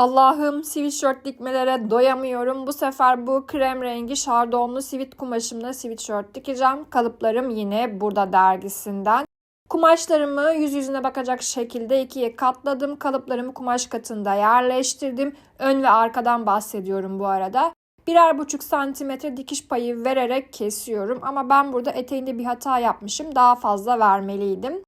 Allah'ım sweatshirt dikmelere doyamıyorum. Bu sefer bu krem rengi şardonlu sivit kumaşımla sweatshirt dikeceğim. Kalıplarım yine burada dergisinden. Kumaşlarımı yüz yüzüne bakacak şekilde ikiye katladım. Kalıplarımı kumaş katında yerleştirdim. Ön ve arkadan bahsediyorum bu arada. Birer buçuk santimetre dikiş payı vererek kesiyorum. Ama ben burada eteğinde bir hata yapmışım. Daha fazla vermeliydim.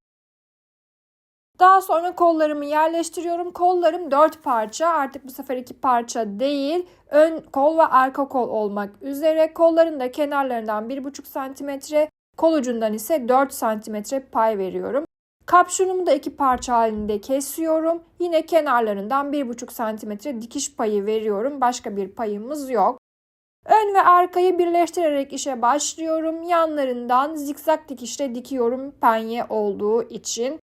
Daha sonra kollarımı yerleştiriyorum. Kollarım 4 parça. Artık bu sefer 2 parça değil. Ön kol ve arka kol olmak üzere. Kolların da kenarlarından 1,5 cm, kol ucundan ise 4 cm pay veriyorum. Kapşonumu da iki parça halinde kesiyorum. Yine kenarlarından 1,5 cm dikiş payı veriyorum. Başka bir payımız yok. Ön ve arkayı birleştirerek işe başlıyorum. Yanlarından zikzak dikişle dikiyorum penye olduğu için.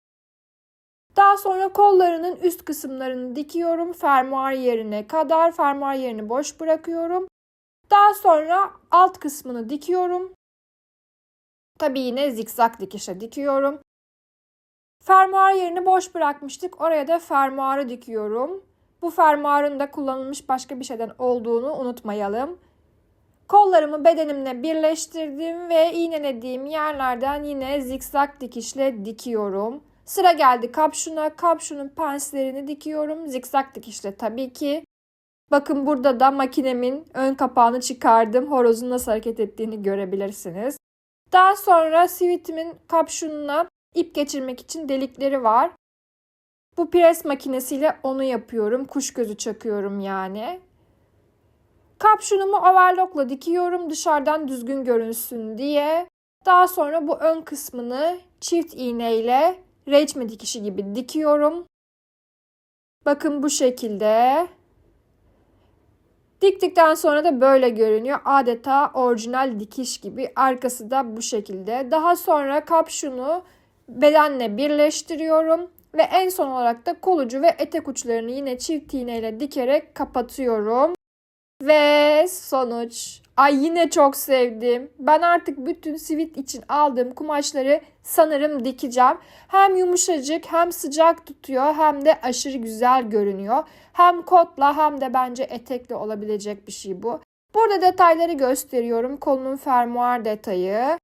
Daha sonra kollarının üst kısımlarını dikiyorum. Fermuar yerine kadar fermuar yerini boş bırakıyorum. Daha sonra alt kısmını dikiyorum. Tabi yine zikzak dikişe dikiyorum. Fermuar yerini boş bırakmıştık. Oraya da fermuarı dikiyorum. Bu fermuarın da kullanılmış başka bir şeyden olduğunu unutmayalım. Kollarımı bedenimle birleştirdim ve iğnelediğim yerlerden yine zikzak dikişle dikiyorum. Sıra geldi kapşuna. Kapşunun penslerini dikiyorum. Zikzak dikişle tabii ki. Bakın burada da makinemin ön kapağını çıkardım. Horozun nasıl hareket ettiğini görebilirsiniz. Daha sonra sivitimin kapşununa ip geçirmek için delikleri var. Bu pres makinesiyle onu yapıyorum. Kuş gözü çakıyorum yani. Kapşunumu overlockla dikiyorum dışarıdan düzgün görünsün diye. Daha sonra bu ön kısmını çift iğneyle reçme dikişi gibi dikiyorum. Bakın bu şekilde. Diktikten sonra da böyle görünüyor. Adeta orijinal dikiş gibi. Arkası da bu şekilde. Daha sonra kapşunu bedenle birleştiriyorum. Ve en son olarak da kolucu ve etek uçlarını yine çift iğneyle dikerek kapatıyorum. Ve sonuç. Ay yine çok sevdim. Ben artık bütün sivit için aldığım kumaşları sanırım dikeceğim. Hem yumuşacık hem sıcak tutuyor hem de aşırı güzel görünüyor. Hem kotla hem de bence etekle olabilecek bir şey bu. Burada detayları gösteriyorum. Kolunun fermuar detayı.